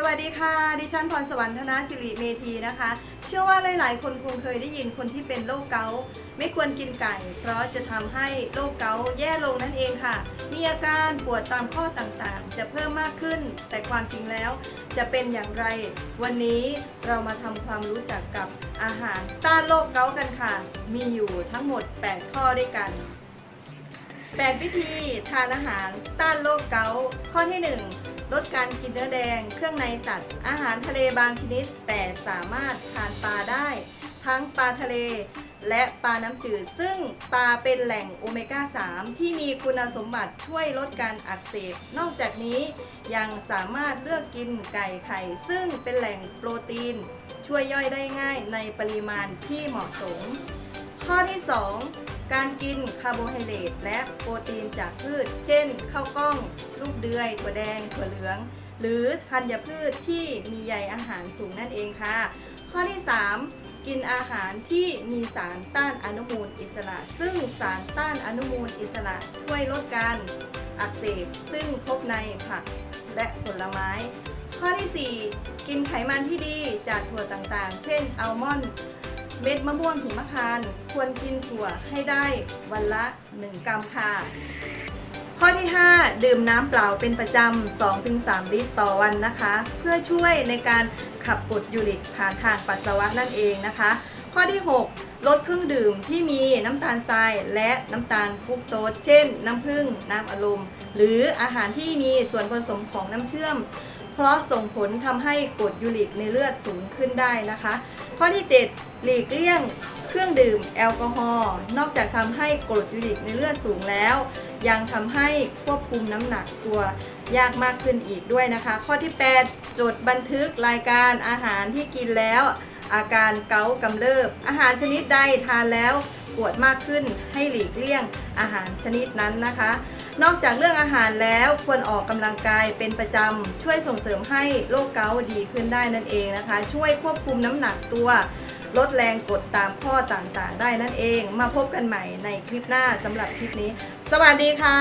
สวัสดีค่ะ ดิฉันพรสวรรค์ธนาสิริเมธีนะคะ เชื่อว่าหลาย ๆ คนคงเคยได้ยินคนที่เป็นโรคเกาต์ไม่ควรกินไก่ เพราะจะทำให้โรคเกาต์แย่ลงนั่นเองค่ะ มีอาการปวดตามข้อต่าง ๆ จะเพิ่มมากขึ้น แต่ความจริงแล้วจะเป็นอย่างไร วันนี้เรามาทำความรู้จักกับอาหารต้านโรคเกาต์กันค่ะ มีอยู่ทั้งหมด 8 ข้อด้วยกัน 8 วิธีทานอาหารต้านโรคเกาต์ข้อที่ 1 ลดการกินเนื้อแดง เครื่องในสัตว์ อาหารทะเลบางชนิด แต่สามารถทานปลาได้ ทั้งปลาทะเล และปลาน้ำจืด ซึ่งปลาเป็นแหล่งโอเมก้า 3 ที่มีคุณสมบัติช่วยลดการอักเสบ นอกจากนี้ยังสามารถเลือกกินไก่ไข่ ซึ่งเป็นแหล่งโปรตีน ช่วยย่อยได้ง่ายในปริมาณที่เหมาะสม ข้อที่ 2 การกินคาร์โบไฮเดรตและโปรตีนจากพืช เช่นข้าวกล้อง ลูกเดือยถั่วแดงถั่วเหลือง หรือธัญพืชที่มีใยอาหารสูงนั่นเองค่ะ ข้อที่ 3 กินอาหารที่มีสารต้านอนุมูลอิสระ ซึ่งสารต้านอนุมูลอิสระช่วยลดการอักเสบซึ่งพบในผักและผลไม้ ข้อที่ 4 กินไขมันที่ดีจากถั่วต่างๆ เช่นอัลมอนด์ เม็ดมะม่วงหิมพานต์ควรกินถั่วให้ได้วันละ 1 กรัมค่ะ ข้อที่ 5 ดื่มน้ำเปล่าเป็นประจำ 2-3 ลิตรต่อวันนะคะ เพื่อช่วยในการขับกรดยูริกผ่านทางปัสสาวะนั่นเองนะคะ ข้อที่ 6 ลดเครื่องดื่มที่มีน้ำตาลทรายและน้ำตาลฟุกโตสเช่น น้ำผึ้งน้ำอารมณ์ หรืออาหารที่มีส่วนผสมของน้ำเชื่อม เพราะส่งผลทำให้กรดยูริกในเลือดสูงขึ้นได้นะคะ ข้อที่ 7 หลีกเลี่ยงเครื่องดื่มแอลกอฮอล์นอกจากทำให้กรดยูริกในเลือดสูงแล้ว ยังทำให้ควบคุมน้ำหนักตัวยากมากขึ้นอีกด้วยนะคะ ข้อที่ 8 จดบันทึกรายการอาหารที่กินแล้ว อาการเกากำเริบ อาหารชนิดใดทานแล้วปวดมากขึ้นให้หลีกเลี่ยงอาหารชนิดนั้นนะคะ นอกจากเรื่องอาหารแล้วควรออกกำลังกายเป็นประจำช่วยส่งเสริมให้โรคเกาต์ดีขึ้นได้นั่นเองนะคะ ช่วยควบคุมน้ำหนักตัวลดแรงกดตามข้อต่างๆ ได้นั่นเอง มาพบกันใหม่ในคลิปหน้าสำหรับคลิปนี้ สวัสดีค่ะ